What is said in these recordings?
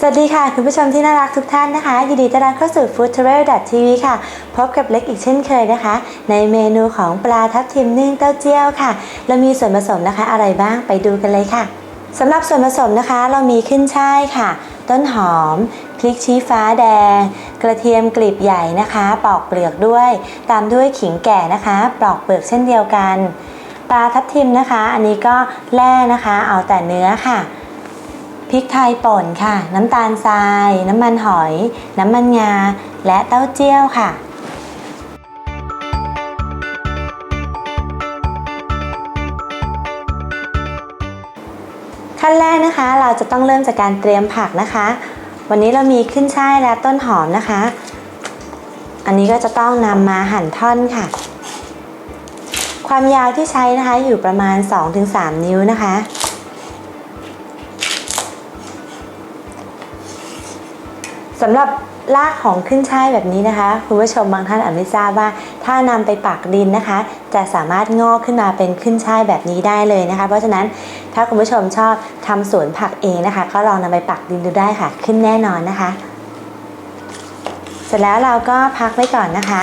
สวัสดีค่ะ คุณผู้ชมที่น่ารักทุกท่านนะคะ ยินดีต้อนรับเข้าสู่ Food Travel TV ค่ะ พบกับเล็กอีกเช่นเคยนะคะ ในเมนูของปลาทับทิมนึ่งเต้าเจี้ยวค่ะ เรามีส่วนผสมนะคะอะไรบ้างไปดูกันเลยค่ะสำหรับส่วนผสมนะคะ เรามีขึ้นช่ายค่ะ ต้นหอมพริกชี้ฟ้าแดง กระเทียมกลีบใหญ่นะคะ ปอกเปลือกด้วย ตามด้วยขิงแก่นะคะปลอกเปลือกเช่นเดียวกัน ปลาทับทิมนะคะ อันนี้ก็แล่นะคะ เอาแต่เนื้อค่ะ พริกไทยป่นค่ะ น้ำตาลทราย น้ำมันหอย น้ำมันงา และเต้าเจี้ยวค่ะขั้นแรกนะคะเราจะต้องเริ่มจากการเตรียมผักนะคะ วันนี้เรามีขึ้นช่ายและต้นหอมนะคะ อันนี้ก็จะต้องนำมาหั่นท่อนค่ะ ความยาวที่ใช้นะคะอยู่ประมาณ 2-3 นิ้วนะคะ สำหรับรากของขึ้นช่ายแบบนี้นะคะคุณผู้ชมบางท่านอาจไม่ทราบว่า ถ้านำไปปักดินนะคะ จะสามารถงอกขึ้นมาเป็นขึ้นช่ายแบบนี้ได้เลยนะคะ เพราะฉะนั้นถ้าคุณผู้ชมชอบทำสวนผักเองนะคะ ก็ลองนำไปปักดินดูได้ค่ะ ขึ้นแน่นอนนะคะ เสร็จแล้วเราก็พักไว้ก่อนนะคะ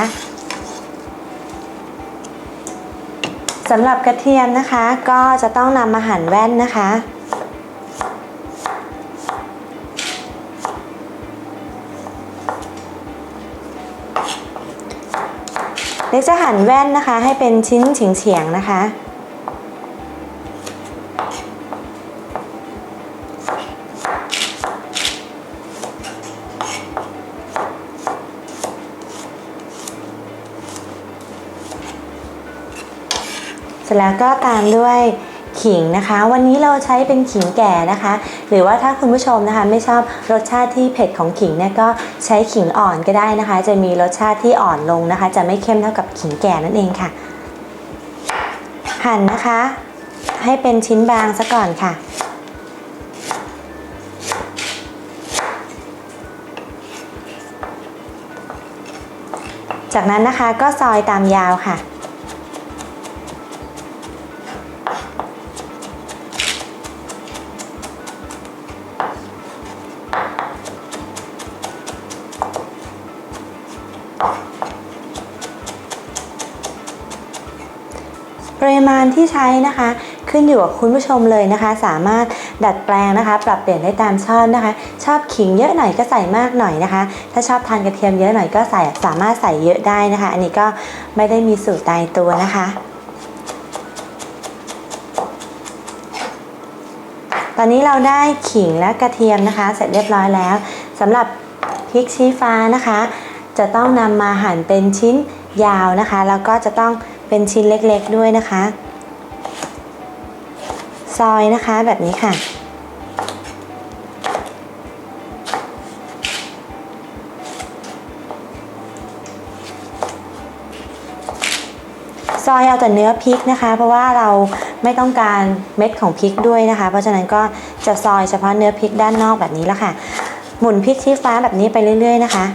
สำหรับกระเทียมนะคะ ก็จะต้องนำมาหั่นแว่นนะคะ เล็กจะหั่นแว่นนะคะ ให้เป็นชิ้นเฉียงๆนะคะเสร็จแล้วก็ตามด้วย ขิงนะคะ วันนี้เราใช้เป็นขิงแก่นะคะ หรือว่าถ้าคุณผู้ชมนะคะ ไม่ชอบรสชาติที่เผ็ดของขิงเนี่ยก็ใช้ขิงอ่อนก็ได้นะคะ จะมีรสชาติที่อ่อนลงนะคะ จะไม่เข้มเท่ากับขิงแก่นั่นเองค่ะ หั่นนะคะ ให้เป็นชิ้นบางซะก่อนค่ะจากนั้นนะคะก็ซอยตามยาวค่ะ มาณที่ใช้นะคะ ขึ้นอยู่กับคุณผู้ชมเลยนะคะ สามารถดัดแปลงนะคะ ปรับเปลี่ยนได้ตามชอบนะคะ ชอบขิงเยอะหน่อยก็ใส่มากหน่อยนะคะ ถ้าชอบทานกระเทียมเยอะหน่อยก็ใส่สามารถใส่เยอะได้นะคะ อันนี้ก็ไม่ได้มีสูตรตายตัวนะคะตอนนี้เราได้ขิงและกระเทียมนะคะ เสร็จเรียบร้อยแล้วสำหรับพริกชี้ฟ้านะคะ จะต้องนำมาหั่นเป็นชิ้นยาวนะคะ แล้วก็จะต้องเป็นชิ้นเล็กๆด้วยนะคะ ซอยนะคะแบบนี้ค่ะ ซอยเอาแต่เนื้อพริกนะคะ เพราะว่าเราไม่ต้องการเม็ดของพริกด้วยนะคะ เพราะฉะนั้นก็จะซอยเฉพาะเนื้อพริกด้านนอกแบบนี้แล้วค่ะ หมุนพริกชี้ฟ้าแบบนี้ไปเรื่อย ๆ นะคะ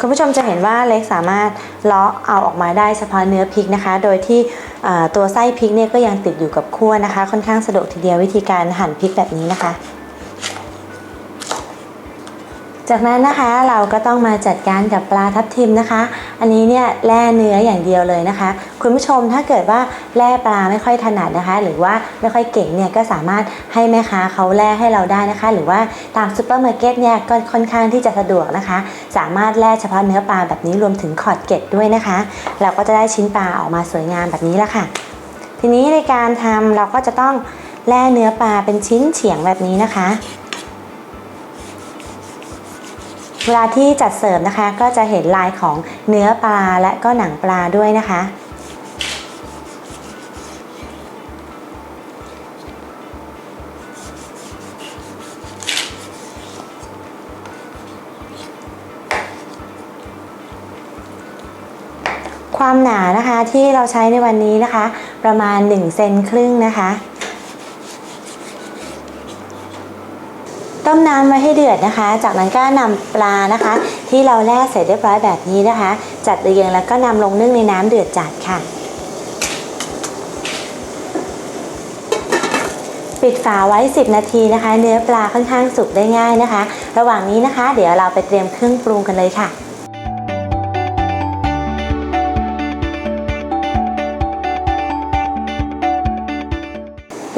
คุณผู้ชมจะเห็นว่าเล็กสามารถเลาะเอาออกมาได้เฉพาะเนื้อพริกนะคะ โดยที่ ตัวไส้พริกเนี่ยก็ยังติดอยู่กับขั้วนะคะ ค่อนข้างสะดวกทีเดียววิธีการหั่นพริกแบบนี้นะคะ จากนั้นนะคะเราก็ต้องมาจัดการกับปลาทับทิมนะคะ อันนี้เนี่ยแล่เนื้ออย่างเดียวเลยนะคะ คุณผู้ชมถ้าเกิดว่าแล่ปลาไม่ค่อยถนัดนะคะ หรือว่าไม่ค่อยเก่งเนี่ยก็สามารถให้แม่ค้าเขาแล่ให้เราได้นะคะ หรือว่าตามซูเปอร์มาร์เก็ตเนี่ยก็ค่อนข้างที่จะสะดวกนะคะ สามารถแล่เฉพาะเนื้อปลาแบบนี้รวมถึงขอดเกล็ดด้วยนะคะ เราก็จะได้ชิ้นปลาออกมาสวยงามแบบนี้แล้วค่ะ ทีนี้ในการทำเราก็จะต้องแล่เนื้อปลาเป็นชิ้นเฉียงแบบนี้นะคะ เวลาที่จัดเสิร์ฟนะคะ ก็จะเห็นลายของเนื้อปลาและก็หนังปลาด้วยนะคะความหนานะคะที่เราใช้ในวันนี้นะคะ ประมาณ1เซนครึ่งนะคะ ต้ มน้ำไว้ให้เดือดนะคะ จากนั้นก็นำปลานะคะ ที่เราแล่เสร็จเรียบร้อยแบบนี้นะคะ จัดเรียงแล้วก็นำลงนึ่งในน้ำเดือดจัดค่ะปิดฝาไว้ 10 นาทีนะคะ เนื้อปลาค่อนข้างสุกได้ง่ายนะคะ ระหว่างนี้นะคะ เดี๋ยวเราไปเตรียมเครื่องปรุงกันเลยค่ะ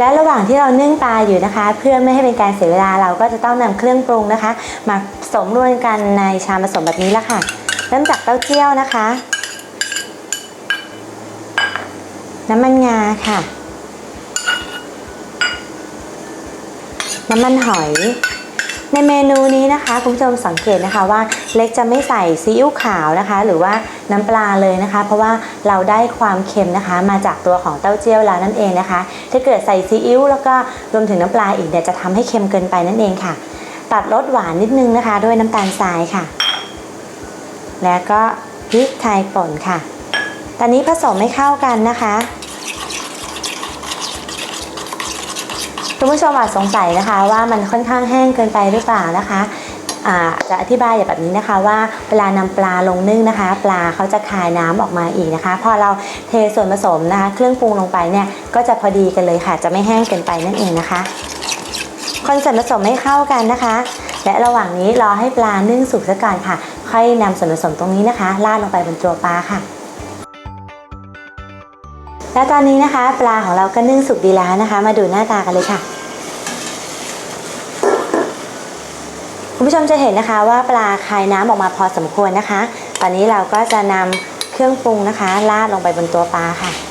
และระหว่างที่เรานึ่งปลาอยู่นะคะ เพื่อไม่ให้เป็นการเสียเวลาเราก็จะต้องนำเครื่องปรุงนะคะมาผสมรวมกันในชามผสมแบบนี้ละค่ะ เริ่มจากเต้าเจี้ยวนะคะ น้ำมันงาค่ะ น้ำมันหอย ในเมนูนี้นะคะคุณผู้ชมสังเกตนะคะว่าเล็กจะไม่ใส่ซีอิ๊วขาวนะคะ หรือว่าน้ำปลาเลยนะคะ เพราะว่าเราได้ความเค็มนะคะ มาจากตัวของเต้าเจี้ยวแล้วนั่นเองนะคะ ถ้าเกิดใส่ซีอิ๊วแล้วก็รวมถึงน้ำปลาอีกเนี่ยจะทำให้เค็มเกินไปนั่นเองค่ะ ตัดรสหวานนิดนึงนะคะ ด้วยน้ำตาลทรายค่ะ แล้วก็พริกไทยป่นค่ะ ตอนนี้ผสมให้เข้ากันนะคะ คุณผู้ชมอาจสงสัยนะคะ ว่ามันค่อนข้างแห้งเกินไปหรือเปล่านะคะอาจะอธิบายอย่างแบบนี้นะคะว่าเวลานำปลาลงนึ่งนะคะ ปลาเขาจะคายน้ำออกมาอีกนะคะ พอเราเทส่วนผสมนะคะ เครื่องปรุงลงไปเนี่ยก็จะพอดีกันเลยค่ะ จะไม่แห้งเกินไปนั่นเองนะคะคนส่วนผสมให้เข้ากันนะคะ และระหว่างนี้รอให้ปลานึ่งสุกซะก่อนค่ะ ค่อยนำส่วนผสมตรงนี้นะคะราดลงไปบนตัวปลาค่ะ และตอนนี้นะคะ ปลาของเราก็นึ่งสุกดีแล้วนะคะ มาดูหน้าตากันเลยค่ะ คุณผู้ชมจะเห็นนะคะว่าปลาคายน้ำออกมาพอสมควรนะคะ ตอนนี้เราก็จะนำเครื่องปรุงนะคะราดลงไปบนตัวปลาค่ะ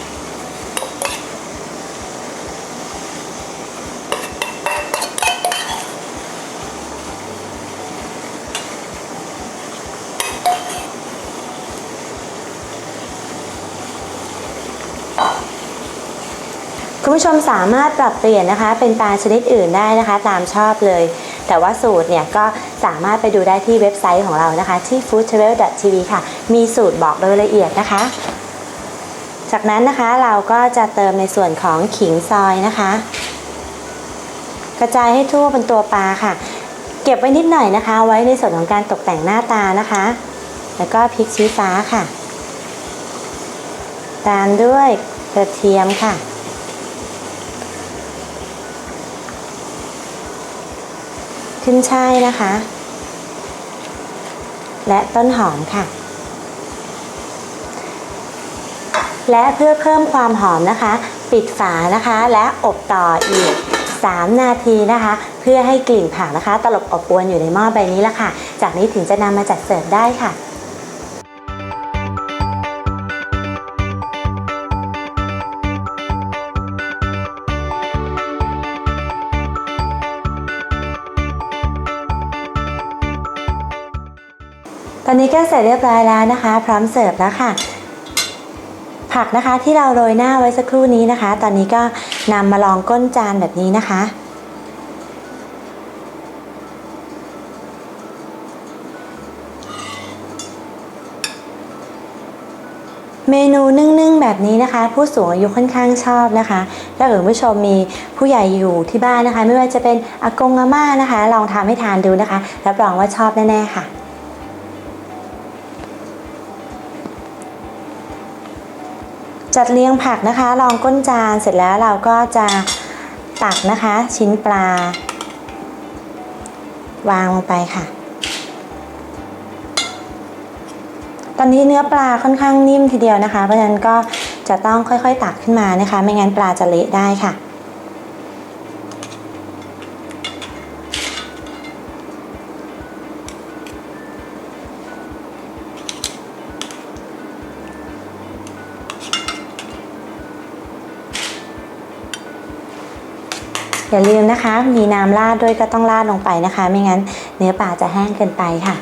คุณผู้ชมสามารถปรับเปลี่ยนนะคะ เป็นปลาชนิดอื่นได้นะคะ ตามชอบเลย แต่ว่าสูตรเนี่ยก็สามารถไปดูได้ที่เว็บไซต์ของเรานะคะ ที่ foodtravel.tv ค่ะ มีสูตรบอกโดยละเอียดนะคะ จากนั้นนะคะเราก็จะเติมในส่วนของขิงซอยนะคะ กระจายให้ทั่วบนตัวปลาค่ะ เก็บไว้นิดหน่อยนะคะ ไว้ในส่วนของการตกแต่งหน้าตานะคะ แล้วก็พริกชี้ฟ้าค่ะ ตามด้วยกระเทียมค่ะ ขึ้นช่ายนะคะ และต้นหอมค่ะ และเพื่อเพิ่มความหอมนะคะ ปิดฝานะคะ และอบต่ออีก 3 นาทีนะคะ เพื่อให้กลิ่นผักนะคะ ตลบอบอวนอยู่ในหม้อใบนี้ละค่ะ จากนี้ถึงจะนำมาจัดเสิร์ฟได้ค่ะ อนนี้ก็เสร็จเรียบร้อยแล้วนะคะ พร้อมเสิร์ฟแล้วค่ะ ผักนะคะที่เราโรยหน้าไว้สักครู่นี้นะคะ ตอนนี้ก็นำมาลองก้นจานแบบนี้นะคะเมนูนึ่งๆแบบนี้นะคะ ผู้สูงอายุค่อนข้างชอบนะคะถ้าเกิดคุณผู้ชมมีผู้ใหญ่อยู่ที่บ้านนะคะ ไม่ว่าจะเป็นอากงอาม่านะคะ ลองทำให้ทานดูนะคะรับรองว่าชอบแน่ๆค่ะ จัดเรียงผักนะคะรองก้นจานเสร็จแล้วเราก็จะตักนะคะ ชิ้นปลา วางลงไปค่ะ ตอนนี้เนื้อปลาค่อนข้างนิ่มทีเดียวนะคะ เพราะฉะนั้นก็จะต้องค่อยๆ ตักขึ้นมานะคะ ไม่งั้นปลาจะเละได้ค่ะ อย่าลืมนะคะ มีน้ำราดด้วยก็ต้องราดลงไปนะคะ ไม่งั้นเนื้อปลาจะแห้งเกินไปค่ะ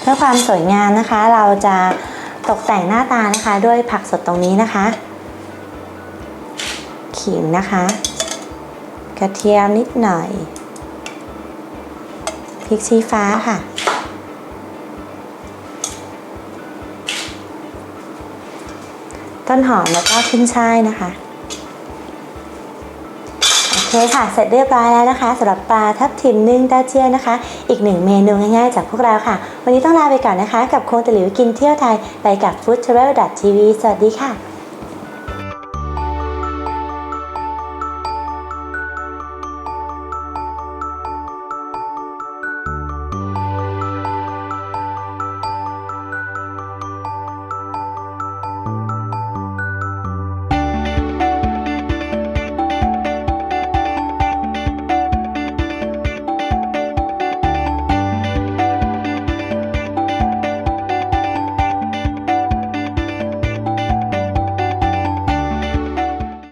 เพื่อความสวยงามนะคะ เราจะตกแต่งหน้าตานะคะ ด้วยผักสดตรงนี้นะคะ ขิงนะคะ กระเทียมนิดหน่อยพริกชี้ฟ้าค่ะ ต้นหอมแล้วก็ขึ้นช่ายนะคะ โอเคค่ะ เสร็จเรียบร้อยแล้วนะคะสำหรับปลาทับทิมนึ่งต้าเจี้ยนะคะ อีกหนึ่งเมนูง่ายๆจากพวกเราค่ะ วันนี้ต้องลาไปก่อนนะคะ กับโคงตะหลิวกินเที่ยวไทยไปกับ foodtravel.tv สวัสดีค่ะ